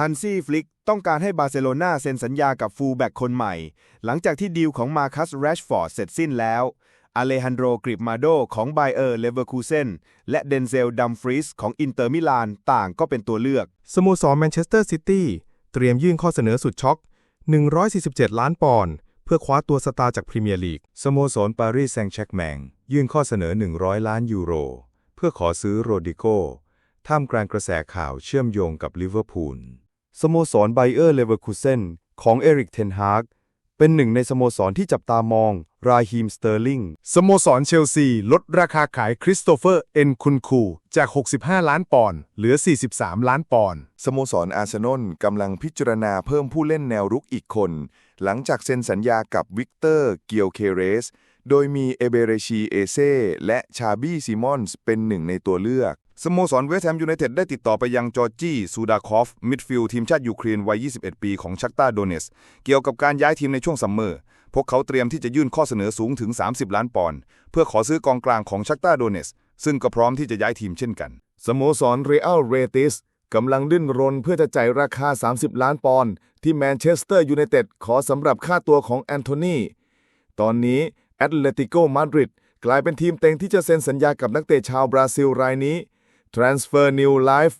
ฮันซี่ฟลิกต้องการให้บาร์เซโลนาเซ็นสัญญากับฟูลแบ็กคนใหม่ หลังจากที่ดีลของมาคัสแรชฟอร์ดเสร็จสิ้นแล้ว อเลฮันโดรกริบมาโดของไบเออร์เลเวอร์คูเซนและเดนเซลดัมฟรีสของอินเตอร์มิลานต่างก็เป็นตัวเลือก สโมสรแมนเชสเตอร์ซิตี้เตรียมยื่นข้อเสนอสุดช็อก 147 ล้านปอนด์เพื่อคว้าตัวสตาร์จากพรีเมียร์ลีก สโมสรปารีสแซงต์แชร์กแมงยื่นข้อเสนอ 100 ล้านยูโร เพื่อขอซื้อโรดิโก้ท่ามกลางกระแสข่าวเชื่อมโยงกับลิเวอร์พูล สโมสรไบเออร์เลเวอร์คูเซนของเอริกเทนฮากเป็นหนึ่งในสโมสรที่จับตามอง ราฮีมสเตอร์ลิง สโมสรเชลซี ลดราคาขายคริสโตเฟอร์ เอ็นคุนคู จาก 65 ล้านปอนด์ เหลือ 43 ล้านปอนด์ สโมสรอาร์เซนอลกำลังพิจารณาเพิ่มผู้เล่นแนวรุกอีกคน หลังจากเซ็นสัญญากับวิกเตอร์ เกียวเคเรส โดยมีเอเบเรชีเอเซ่และชาบี้ซิมอนส์เป็นหนึ่งในตัวเลือก สโมสรเวสต์แฮมยูไนเต็ดได้ติดต่อไปยังจอร์จี้ซูดาคอฟ มิดฟิลด์ทีมชาติยูเครนวัย 21 ปีของชักตาโดเนส เกี่ยวกับการย้ายทีมในช่วงซัมเมอร์ พวกเขาเตรียมที่จะยื่นข้อเสนอสูงถึง 30 ล้านปอนด์เพื่อขอซื้อกองกลางของชักตาโดเนส ซึ่งก็พร้อมที่จะย้ายทีมเช่นกัน สโมสรเรอัลเรติสกำลังดิ้นรนเพื่อจะจ่ายราคา 30 ล้านปอนด์ที่แมนเชสเตอร์ยูไนเต็ดขอสำหรับค่าตัวของแอนโทนีตอนนี้แอตเลติโกมาดริดกลายเป็นทีมเต็งที่จะเซ็นสัญญากับนักเตะชาวบราซิลรายนี้ Transfer New Life